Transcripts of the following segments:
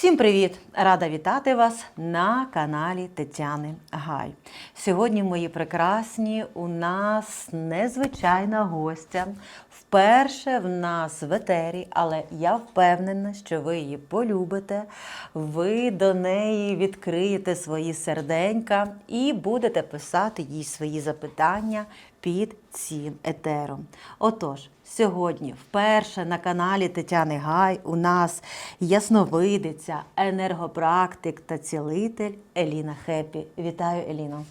Всім привіт! Рада вітати вас на каналі Тетяни Гай. Сьогодні, мої прекрасні, у нас незвичайна гостя. Вперше в нас в етері, але я впевнена, що ви її полюбите. Ви до неї відкриєте свої серденька і будете писати їй свої запитання під цим етером. Отож, сьогодні вперше на каналі Тетяни Гай у нас ясновидиця, енергопрактик та цілитель Еліна Хепі. Вітаю, Еліно.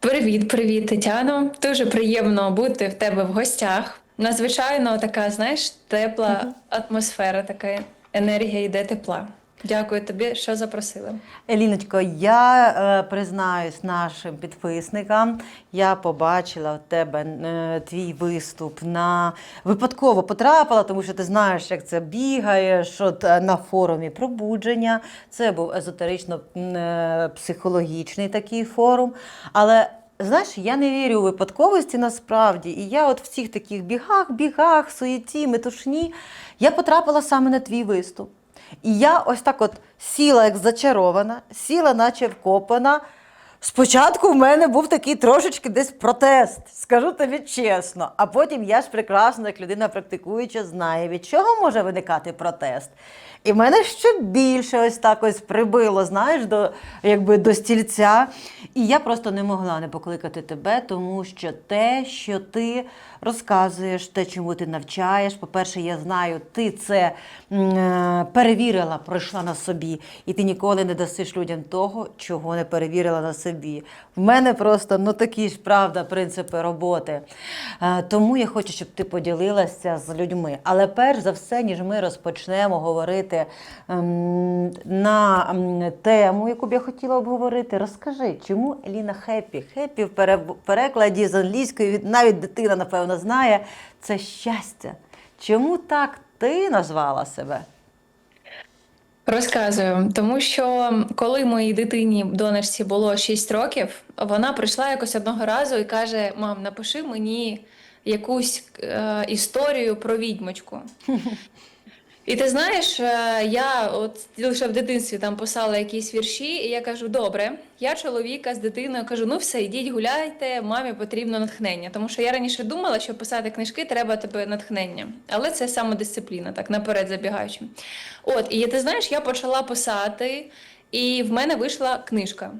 Привіт, привіт, Тетяно. Дуже приємно бути в тебе в гостях. Надзвичайно така, знаєш, тепла атмосфера, така енергія йде тепла. Дякую тобі, що запросили. Еліночко, я е, признаюсь нашим підписникам. Я побачила в тебе е, твій виступ на випадково потрапила, тому що ти знаєш, як це бігаєш от, е, на форумі пробудження. Це був езотерично-психологічний такий форум. Але знаєш, я не вірю у випадковості насправді. І я от в цих таких бігах, бігах, суєті, метушні, я потрапила саме на твій виступ. І я ось так от сіла, як зачарована, сіла, наче вкопана. Спочатку в мене був такий трошечки десь протест, скажу тобі чесно. А потім я ж прекрасно, як людина практикуюча, знає, від чого може виникати протест. І мене ще більше ось так ось прибило, знаєш, до, якби до стільця. І я просто не могла не покликати тебе, тому що те, що ти розказуєш, те, чому ти навчаєш. По-перше, я знаю, ти це е, перевірила, пройшла на собі, і ти ніколи не дасиш людям того, чого не перевірила на собі. В мене просто ну такі ж правда принципи роботи. Е, Тому я хочу, щоб ти поділилася з людьми. Але перш за все, ніж ми розпочнемо говорити ем, на ем, тему, яку б я хотіла обговорити, розкажи, чому Еліна Хеппі? Хеппі в перекладі з англійської навіть дитина, напевно, знає це щастя. Чому так ти назвала себе? Розказую, тому що коли моїй дитині донорці було 6 років, вона прийшла якось одного разу і каже: Мам, напиши мені якусь е, історію про відьмочку. І ти знаєш, е, я от лише в дитинстві там писала якісь вірші, і я кажу: добре, я чоловіка з дитиною кажу, ну все, йдіть гуляйте, мамі потрібно натхнення. Тому що я раніше думала, що писати книжки треба тебе натхнення. Але це самодисципліна, так наперед забігаючи. От, і ти знаєш, я почала писати, і в мене вийшла книжка.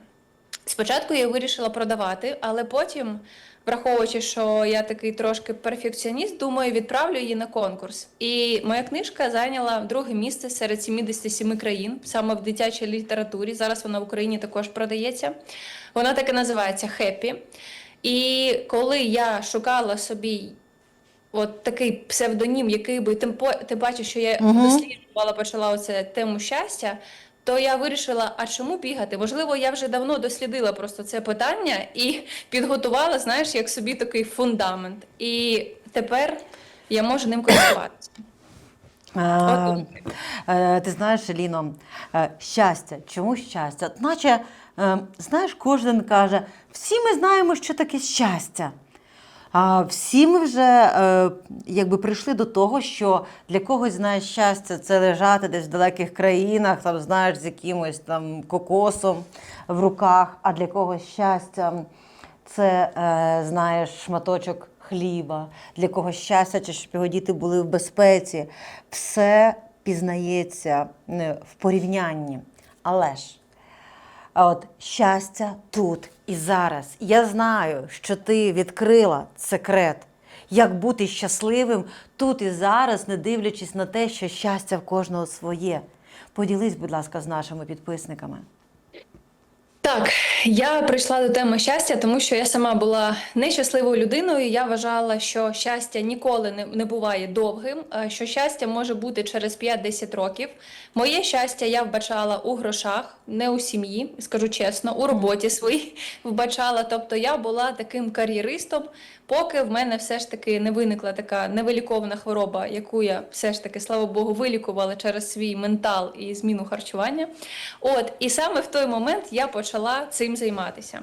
Спочатку я вирішила продавати, але потім, враховуючи, що я такий трошки перфекціоніст, думаю, відправлю її на конкурс. І моя книжка зайняла друге місце серед 77 країн, саме в дитячій літературі. Зараз вона в Україні також продається. Вона так і називається Хеппі. І коли я шукала собі от такий псевдонім, який би тим по ти бачиш, що я Мгм. досліджувала, почала оце тему щастя. То я вирішила, а чому бігати? Можливо, я вже давно дослідила просто це питання і підготувала, знаєш, як собі такий фундамент. І тепер я можу ним користуватися. Е, е, ти знаєш, Еліно, е, щастя. Чому щастя? Наче, е, знаєш, кожен каже, всі ми знаємо, що таке щастя. А всі ми вже е, якби прийшли до того, що для когось знаєш щастя це лежати десь в далеких країнах, там знаєш, з якимось там кокосом в руках, а для когось щастя це е, знаєш шматочок хліба, для когось щастя, чи щоб його діти були в безпеці. Все пізнається е, в порівнянні. Але ж от щастя тут і зараз. Я знаю, що ти відкрила секрет, як бути щасливим тут і зараз, не дивлячись на те, що щастя в кожного своє. Поділись, будь ласка, з нашими підписниками. Так, я прийшла до теми щастя, тому що я сама була нещасливою людиною. Я вважала, що щастя ніколи не, не буває довгим, що щастя може бути через 5-10 років. Моє щастя я вбачала у грошах, не у сім'ї, скажу чесно, у роботі своїй вбачала. Тобто я була таким кар'єристом, поки в мене все ж таки не виникла така невилікована хвороба, яку я все ж таки, слава Богу, вилікувала через свій ментал і зміну харчування. От, і саме в той момент я почала цим займатися.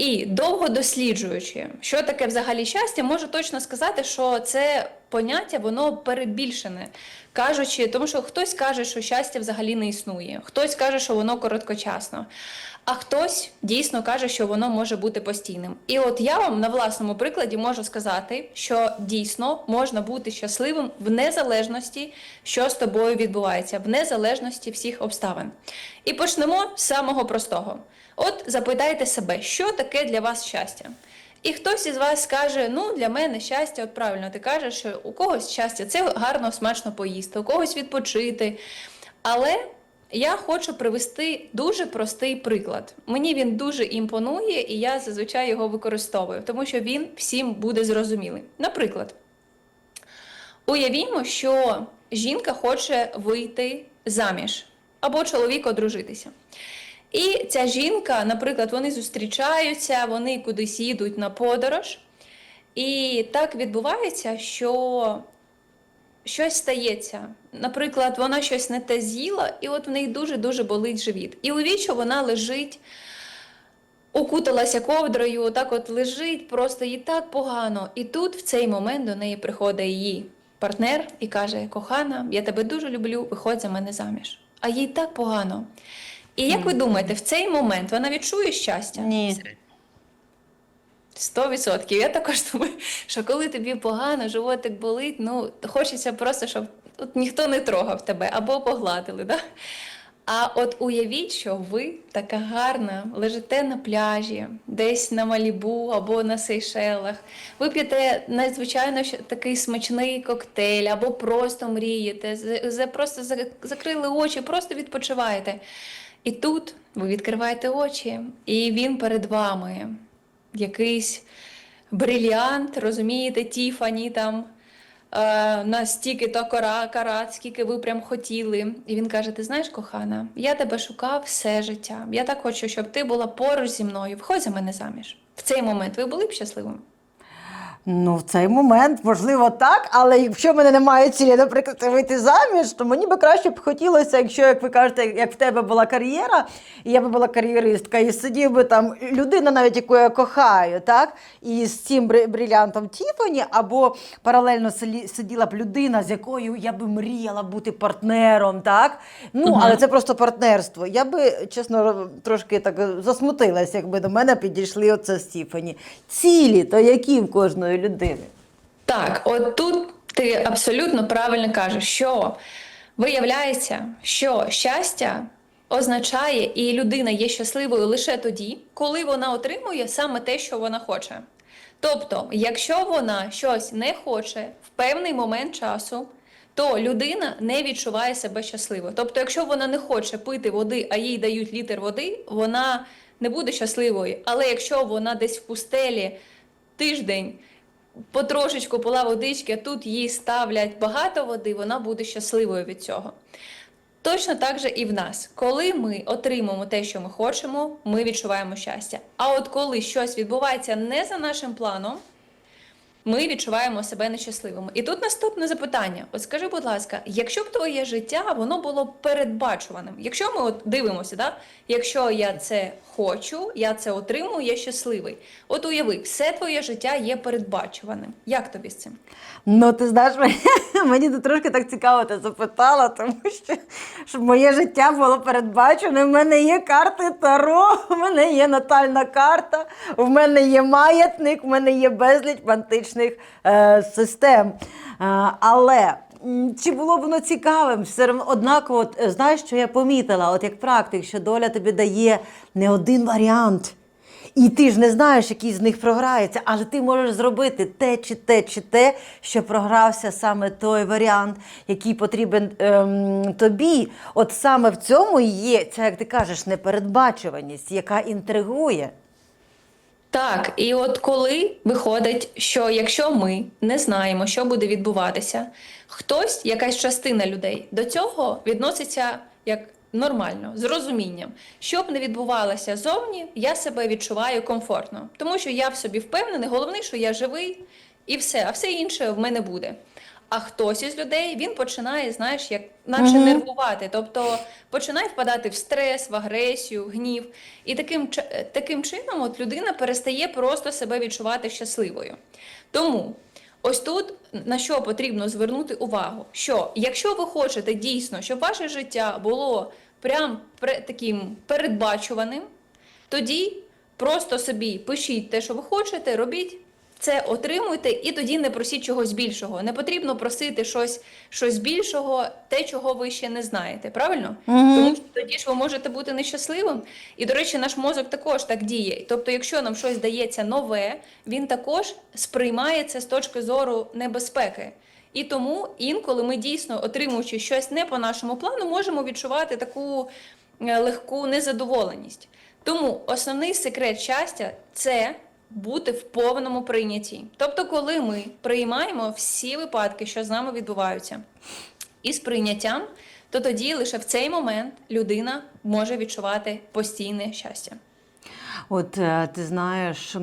І довго досліджуючи, що таке взагалі щастя, можу точно сказати, що це поняття воно перебільшене. Кажучи, тому що хтось каже, що щастя взагалі не існує, хтось каже, що воно короткочасно, а хтось дійсно каже, що воно може бути постійним. І от я вам на власному прикладі можу сказати, що дійсно можна бути щасливим в незалежності, що з тобою відбувається, в незалежності всіх обставин. І почнемо з самого простого. От запитайте себе, що таке для вас щастя? І хтось із вас скаже: ну для мене щастя, от правильно ти кажеш, що у когось щастя це гарно, смачно поїсти, у когось відпочити. Але я хочу привести дуже простий приклад. Мені він дуже імпонує, і я зазвичай його використовую, тому що він всім буде зрозумілий. Наприклад, уявімо, що жінка хоче вийти заміж або чоловік одружитися. І ця жінка, наприклад, вони зустрічаються, вони кудись їдуть на подорож. І так відбувається, що щось стається. Наприклад, вона щось не те з'їла, і от в неї дуже-дуже болить живіт. І що вона лежить, укуталася ковдрою, так от лежить, просто їй так погано. І тут в цей момент до неї приходить її партнер і каже: Кохана, я тебе дуже люблю, виходь за мене заміж. А їй так погано. І як ви думаєте, в цей момент вона відчує щастя? Ні. Сто відсотків. Я також думаю, що коли тобі погано, животик болить, ну хочеться просто, щоб от ніхто не трогав тебе або погладили. Да? А от уявіть, що ви така гарна, лежите на пляжі, десь на Малібу або на Сейшелах. Ви п'єте надзвичайно такий смачний коктейль, або просто мрієте, просто закрили очі, просто відпочиваєте. І тут ви відкриваєте очі, і він перед вами якийсь брильянт, розумієте, Тіфані там е, на стільки то кара, карат, скільки ви прям хотіли. І він каже: Ти знаєш, кохана, я тебе шукав все життя. Я так хочу, щоб ти була поруч зі мною. Виходь за мене заміж. В цей момент ви були б щасливими? Ну, в цей момент, можливо, так, але якщо в мене немає цілі, наприклад, вийти заміж, то мені би краще б хотілося, якщо, як ви кажете, як в тебе була кар'єра, і я би була кар'єристка, і сидів би там людина, навіть яку я кохаю, так, і з цим бри- брилянтом Тіфані, або паралельно сиділа б людина, з якою я би мріяла бути партнером, так? Ну, Мгм. але це просто партнерство. Я би, чесно, трошки так засмутилась, якби до мене підійшли оце з Тіфані. Цілі, то які в кожної людини? Так, от тут ти абсолютно правильно кажеш, що виявляється, що щастя означає, і людина є щасливою лише тоді, коли вона отримує саме те, що вона хоче. Тобто, якщо вона щось не хоче в певний момент часу, то людина не відчуває себе щасливою. Тобто, якщо вона не хоче пити води, а їй дають літр води, вона не буде щасливою. Але якщо вона десь в пустелі тиждень потрошечку пила водички, тут їй ставлять багато води, вона буде щасливою від цього. Точно так же і в нас. Коли ми отримуємо те, що ми хочемо, ми відчуваємо щастя. А от коли щось відбувається не за нашим планом, ми відчуваємо себе нещасливими. І тут наступне запитання: от скажи, будь ласка, якщо б твоє життя воно було передбачуваним, якщо ми от дивимося, да? якщо я це хочу, я це отримую, я щасливий. От уяви, все твоє життя є передбачуваним. Як тобі з цим? Ну, ти знаєш, мені, тут трошки так цікаво ти запитала, тому що щоб моє життя було передбачене. В мене є карти Таро, в мене є натальна карта, в мене є маятник, в мене є безліч античних е, систем. Е, але. Чи було воно цікавим? Все одно однаково, е, знаєш, що я помітила, от як практик, що доля тобі дає не один варіант. І ти ж не знаєш, який з них програється, але ти можеш зробити те чи те, чи те, що програвся саме той варіант, який потрібен ем, тобі. От саме в цьому і є ця, як ти кажеш, непередбачуваність, яка інтригує. Так, і от коли виходить, що якщо ми не знаємо, що буде відбуватися, хтось, якась частина людей до цього відноситься як нормально, з розумінням. Що б не відбувалося зовні, я себе відчуваю комфортно, тому що я в собі впевнений, головне, що я живий і все, а все інше в мене буде. А хтось із людей він починає, знаєш, як наче Мгм. нервувати, тобто починає впадати в стрес, в агресію, в гнів. І таким, таким чином от людина перестає просто себе відчувати щасливою. Тому Ось тут на що потрібно звернути увагу, що якщо ви хочете дійсно, щоб ваше життя було прям таким передбачуваним, тоді просто собі пишіть те, що ви хочете, робіть це, отримуйте, і тоді не просіть чогось більшого. Не потрібно просити щось, щось більшого, те, чого ви ще не знаєте. Правильно? Тому що тоді ж ви можете бути нещасливим. І, до речі, наш мозок також так діє. Тобто, якщо нам щось здається нове, він також сприймає це з точки зору небезпеки. І тому інколи ми дійсно, отримуючи щось не по нашому плану, можемо відчувати таку е, легку незадоволеність. Тому основний секрет щастя це бути в повному прийнятті. Тобто, коли ми приймаємо всі випадки, що з нами відбуваються, із прийняттям, то тоді лише в цей момент людина може відчувати постійне щастя. От е, ти знаєш,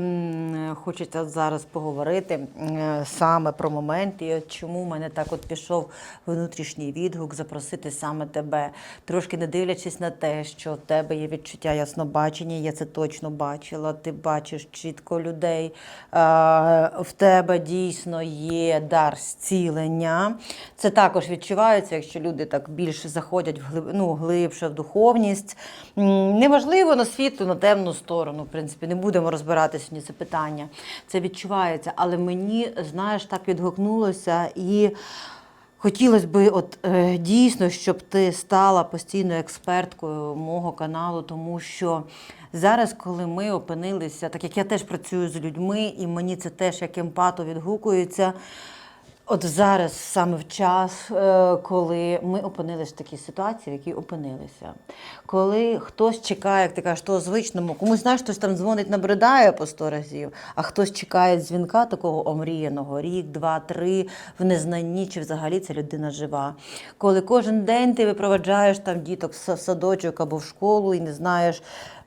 хочеться зараз поговорити е, саме про момент, і чому в мене так от пішов внутрішній відгук запросити саме тебе, трошки не дивлячись на те, що в тебе є відчуття яснобачення, я це точно бачила. Ти бачиш чітко людей. Е, В тебе дійсно є дар зцілення. Це також відчувається, якщо люди так більше заходять в глиб, ну, глибше в духовність. Неважливо на світлу, на темну сторону. В принципі, не будемо розбирати сьогодні це питання. Це відчувається. Але мені, знаєш, так відгукнулося і. Хотілося б от е, дійсно, щоб ти стала постійною експерткою мого каналу, тому що зараз, коли ми опинилися, так як я теж працюю з людьми, і мені це теж як емпату відгукується. От зараз саме в час, е, коли ми опинилися в такій ситуації, в якій опинилися. Коли хтось чекає, як ти кажеш, того звичному, комусь знаєш, хтось там дзвонить, набридає по сто разів, а хтось чекає дзвінка такого омріяного, рік, два, три, в незнанні, чи взагалі ця людина жива. Коли кожен день ти випроваджаєш там діток в садочок або в школу і не знаєш.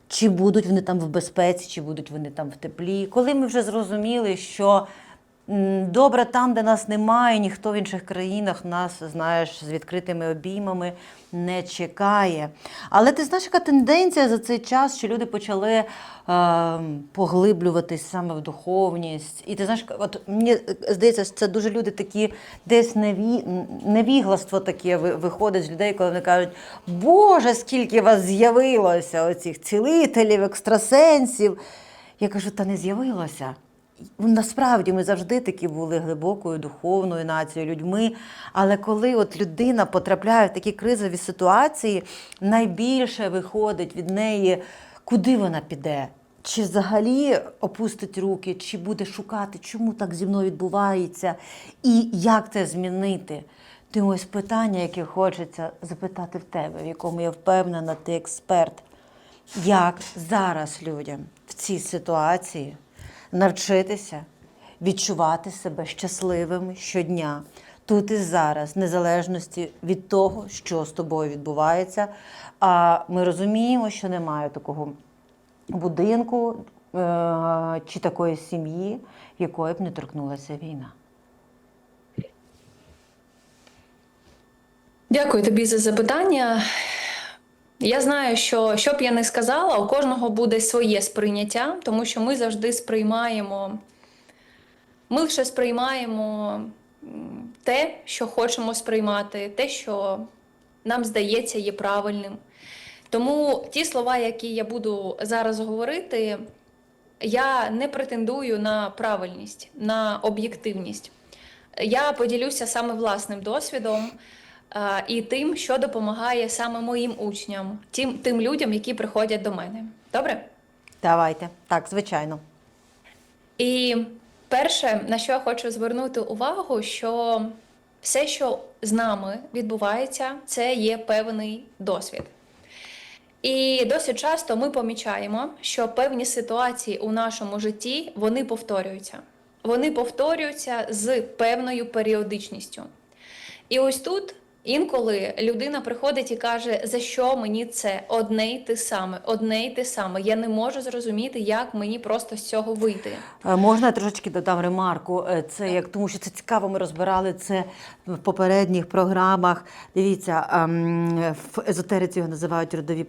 Чи будуть вони там в безпеці, чи будуть вони там в теплі. Коли ми вже зрозуміли, що Добре там, де нас немає, ніхто в інших країнах нас, знаєш, з відкритими обіймами не чекає. Але ти знаєш, яка тенденція за цей час, що люди почали е, поглиблюватись саме в духовність. І ти знаєш, от мені здається, що це дуже люди такі, десь неві, невігластво таке виходить з людей, коли вони кажуть, Боже, скільки вас з'явилося, оцих цілителів, екстрасенсів. Я кажу, та не з'явилося. Насправді ми завжди такі були глибокою духовною нацією, людьми. Але коли от людина потрапляє в такі кризові ситуації, найбільше виходить від неї, куди вона піде. Чи взагалі опустить руки, чи буде шукати, чому так зі мною відбувається, і як це змінити? Тому ось питання, яке хочеться запитати в тебе, в якому я впевнена, ти експерт. Як зараз людям в цій ситуації навчитися відчувати себе щасливими щодня, тут і зараз, в незалежності від того, що з тобою відбувається. А ми розуміємо, що немає такого будинку е- чи такої сім'ї, якої б не торкнулася війна. Дякую тобі за запитання. Я знаю, що що б я не сказала, у кожного буде своє сприйняття, тому що ми завжди сприймаємо, ми лише сприймаємо те, що хочемо сприймати, те, що нам здається є правильним. Тому ті слова, які я буду зараз говорити, я не претендую на правильність, на об'єктивність. Я поділюся саме власним досвідом і тим, що допомагає саме моїм учням, тим, тим людям, які приходять до мене. Добре? Давайте, так, звичайно. І перше, на що я хочу звернути увагу, що все, що з нами відбувається, це є певний досвід. І досить часто ми помічаємо, що певні ситуації у нашому житті вони повторюються. Вони повторюються з певною періодичністю. І ось тут Інколи людина приходить і каже, за що мені це одне й те саме, одне й те саме. Я не можу зрозуміти, як мені просто з цього вийти. Е, Можна я трошечки додам ремарку? Е, Це як тому, що це цікаво. Ми розбирали це в попередніх програмах. Дивіться, ем, в езотериці його називають родові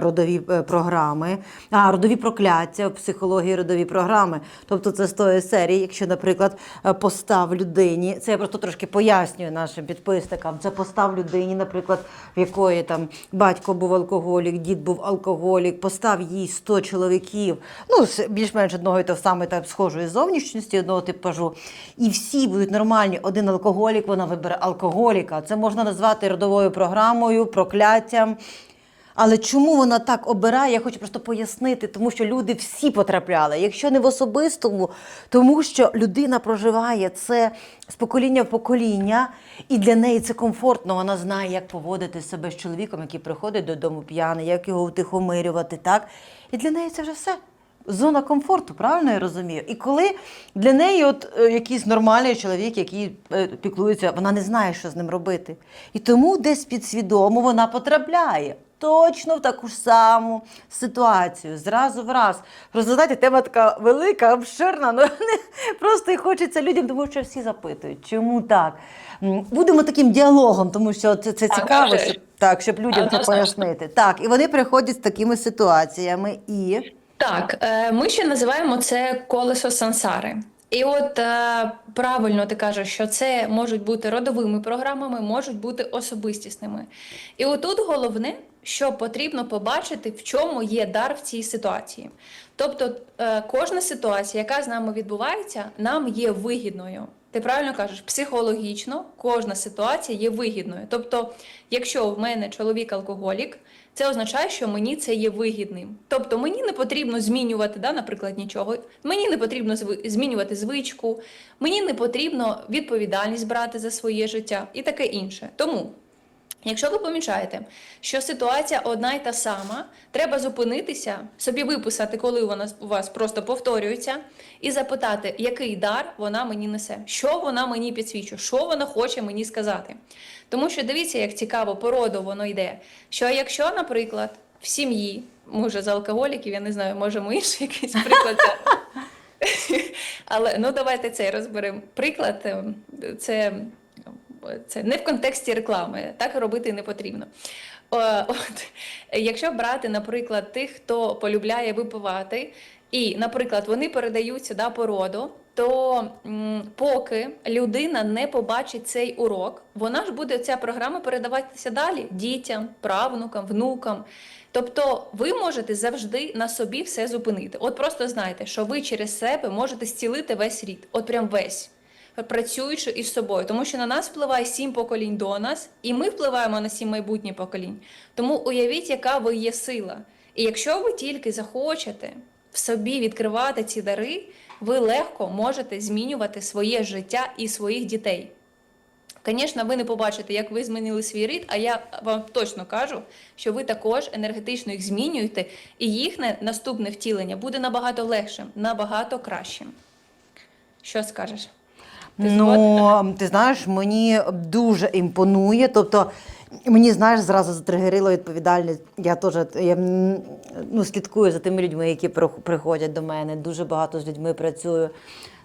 родові е, програми. А родові прокляття в психології родові програми. Тобто, це з тої серії, якщо, наприклад, постав людині, це я просто трошки пояснюю нашим підписникам. Це постав людині, наприклад, в якої там батько був алкоголік, дід був алкоголік, постав їй 100 чоловіків, ну більш-менш одного і того саме там схожої зовнішності, одного типажу. І всі будуть нормальні. Один алкоголік, вона вибере алкоголіка. Це можна назвати родовою програмою, прокляттям. Але чому вона так обирає, я хочу просто пояснити, тому що люди всі потрапляли. Якщо не в особистому, тому що людина проживає це з покоління в покоління, і для неї це комфортно. Вона знає, як поводити себе з чоловіком, який приходить додому п'яний, як його утихомирювати, так? І для неї це вже все. Зона комфорту, правильно я розумію? І коли для неї от е, якийсь нормальний чоловік, який е, піклується, вона не знає, що з ним робити. І тому десь підсвідомо вона потрапляє точно в таку ж саму ситуацію, зразу в раз. Просто знаєте, тема така велика, обширна, ну не просто і хочеться людям, тому що всі запитують, чому так. Будемо таким діалогом, тому що це, це цікаво, щоб, так, щоб людям це пояснити. Так, і вони приходять з такими ситуаціями і. Так, е, ми ще називаємо це колесо сансари. І от е, правильно ти кажеш, що це можуть бути родовими програмами, можуть бути особистісними. І отут головне, що потрібно побачити, в чому є дар в цій ситуації. Тобто, е, кожна ситуація, яка з нами відбувається, нам є вигідною. Ти правильно кажеш, психологічно кожна ситуація є вигідною. Тобто, якщо в мене чоловік алкоголік, це означає, що мені це є вигідним. Тобто мені не потрібно змінювати, да, наприклад, нічого. Мені не потрібно змінювати звичку, мені не потрібно відповідальність брати за своє життя і таке інше. Тому. Якщо ви помічаєте, що ситуація одна й та сама, треба зупинитися, собі виписати, коли вона у вас просто повторюється, і запитати, який дар вона мені несе, що вона мені підсвічує, що вона хоче мені сказати. Тому що дивіться, як цікаво по роду воно йде. Що якщо, наприклад, в сім'ї, може з алкоголіків, я не знаю, можемо інший якийсь приклад. Але ну давайте цей розберемо. Приклад ем, це, це не в контексті реклами, так робити не потрібно. От, якщо брати, наприклад, тих, хто полюбляє випивати, і, наприклад, вони передаються да, по роду, то поки людина не побачить цей урок, вона ж буде ця програма передаватися далі дітям, правнукам, внукам. Тобто ви можете завжди на собі все зупинити. От просто знайте, що ви через себе можете зцілити весь рід, от прям весь. Працюючи із собою, тому що на нас впливає сім поколінь до нас, і ми впливаємо на сім майбутніх поколінь. Тому уявіть, яка ви є сила. І якщо ви тільки захочете в собі відкривати ці дари, ви легко можете змінювати своє життя і своїх дітей. Звісно, ви не побачите, як ви змінили свій рід, а я вам точно кажу, що ви також енергетично їх змінюєте, і їхнє наступне втілення буде набагато легшим, набагато кращим. Що скажеш? Ти ну, ти знаєш, мені дуже імпонує. Тобто, мені знаєш, зразу затригерило відповідальність. Я теж я, ну, слідкую за тими людьми, які приходять до мене. Дуже багато з людьми працюю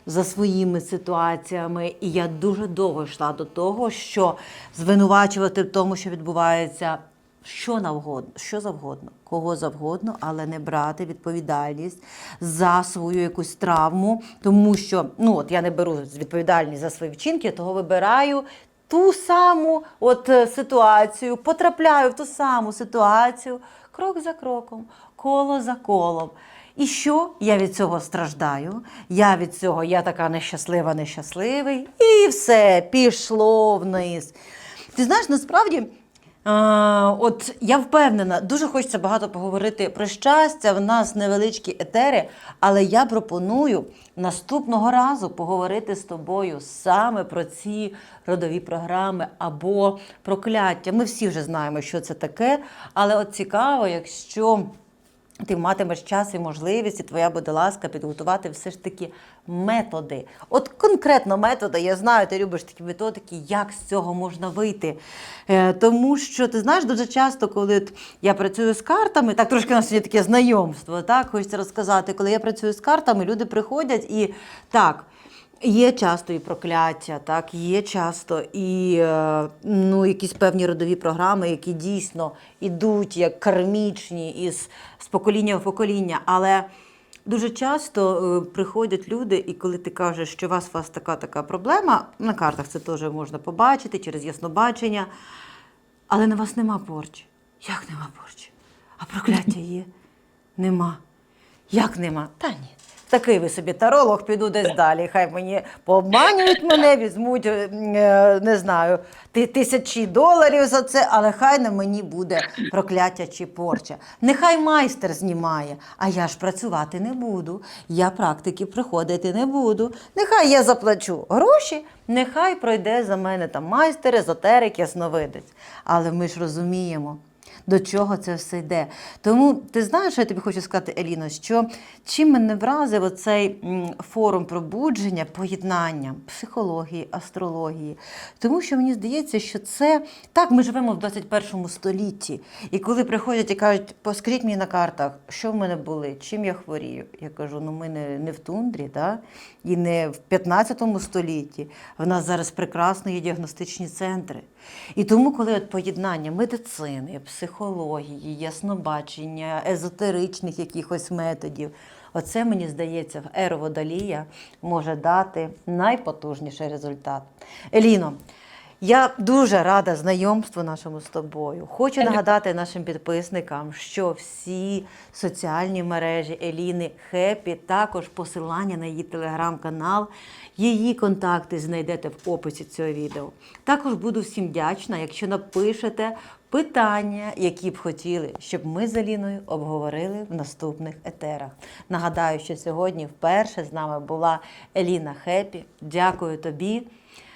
за своїми ситуаціями. І я дуже довго йшла до того, що звинувачувати в тому, що відбувається. Що навгодно, що завгодно, кого завгодно, але не брати відповідальність за свою якусь травму, тому що ну от я не беру відповідальність за свої вчинки, того вибираю ту саму от е, ситуацію, потрапляю в ту саму ситуацію крок за кроком, коло за колом. І що? Я від цього страждаю, я від цього, я така нещаслива, нещасливий, і все, пішло вниз. Ти знаєш, насправді. От я впевнена, дуже хочеться багато поговорити про щастя. В нас невеличкі етери, але я пропоную наступного разу поговорити з тобою саме про ці родові програми або прокляття. Ми всі вже знаємо, що це таке, але от цікаво, якщо ти матимеш час і можливість, і твоя буде ласка підготувати все ж таки методи. От конкретно методи, я знаю, ти любиш такі методики, як з цього можна вийти. Е, тому що ти знаєш, дуже часто, коли я працюю з картами, так трошки у нас сьогодні таке знайомство, так хочеться розказати, коли я працюю з картами, люди приходять і так. Є часто і прокляття, так, є часто і е, ну, якісь певні родові програми, які дійсно йдуть як кармічні із з покоління в покоління. Але дуже часто е, приходять люди, і коли ти кажеш, що у вас, у вас така така проблема, на картах це теж можна побачити через яснобачення, але на вас нема порчі. Як нема порчі? А прокляття є? Нема. Як нема? Та ні. Такий ви собі таролог, піду десь далі. Хай мені пообманюють мене, візьмуть, е, не знаю, тисячі доларів за це, але хай на мені буде прокляття чи порча. Нехай майстер знімає, а я ж працювати не буду. Я практики приходити не буду. Нехай я заплачу гроші, нехай пройде за мене там майстер, езотерик, ясновидець. Але ми ж розуміємо до чого це все йде. Тому ти знаєш, що я тобі хочу сказати, Еліно, що чим мене вразив оцей форум пробудження, поєднання психології, астрології. Тому що мені здається, що це так, ми живемо в 21 столітті. І коли приходять і кажуть, поскажіть мені на картах, що в мене були, чим я хворію. Я кажу, ну ми не, не в тундрі, да? і не в 15 столітті. В нас зараз прекрасно є діагностичні центри. І тому, коли от поєднання медицини, психології, яснобачення, езотеричних якихось методів, оце мені здається, в еру Водолія може дати найпотужніший результат. Еліно, я дуже рада знайомству нашому з тобою. Хочу нагадати нашим підписникам, що всі соціальні мережі Еліни Хеппі, також посилання на її телеграм-канал, її контакти знайдете в описі цього відео. Також буду всім вдячна, якщо напишете питання, які б хотіли, щоб ми з Еліною обговорили в наступних етерах. Нагадаю, що сьогодні вперше з нами була Еліна Хеппі. Дякую тобі.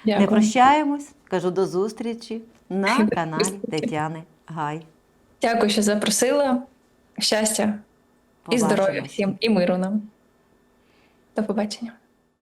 Не прощаємось. Кажу до зустрічі на каналі. Тетяни Гай. Дякую, що запросила. Щастя і здоров'я всім, і миру нам. До побачення.